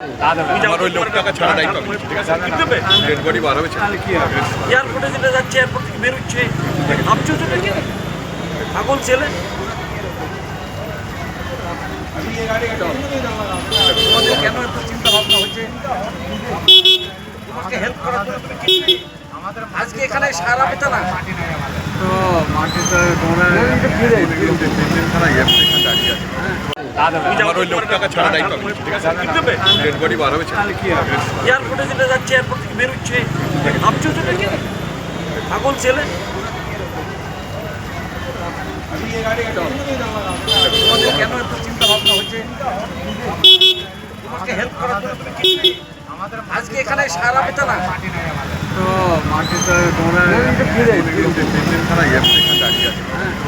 আমার ওই লোকটাকে ছাড়া দায়িত্ব ঠিক আছে ডেড বডি বার হবে ছেড়ে দিই। এয়ারপোর্টে যেটা যাচ্ছে এয়ারপোর্ট থেকে বেরোচ্ছে ভাবছ তো নাকি পাগল ছেলে? তোমাদের কেন এত চিন্তা ভাবনা হচ্ছে? তোমাকে হেল্প করার জন্য তুমি কি আজকে এখানে সারা পেতে না। তো মাটিতে তোমরা তিন দিন ছাড়া এখানে দাঁড়িয়ে আছে আমার ওই লোকটাকে ছাড়া দায়িত্ব আমি, ডেড বডি বার হবে এয়ারপোর্টে যেটা যাচ্ছে এয়ারপোর্ট থেকে বেরোচ্ছে। ভাবছ তো নাকি পাগল ছেলে? তোমাদের কেন এত চিন্তা ভাবনা হচ্ছে? তোমাকে হেল্প করার জন্য আজকে এখানে সারা পেতে না। তো মাটিতে তোমরা দাঁড়িয়ে আছে।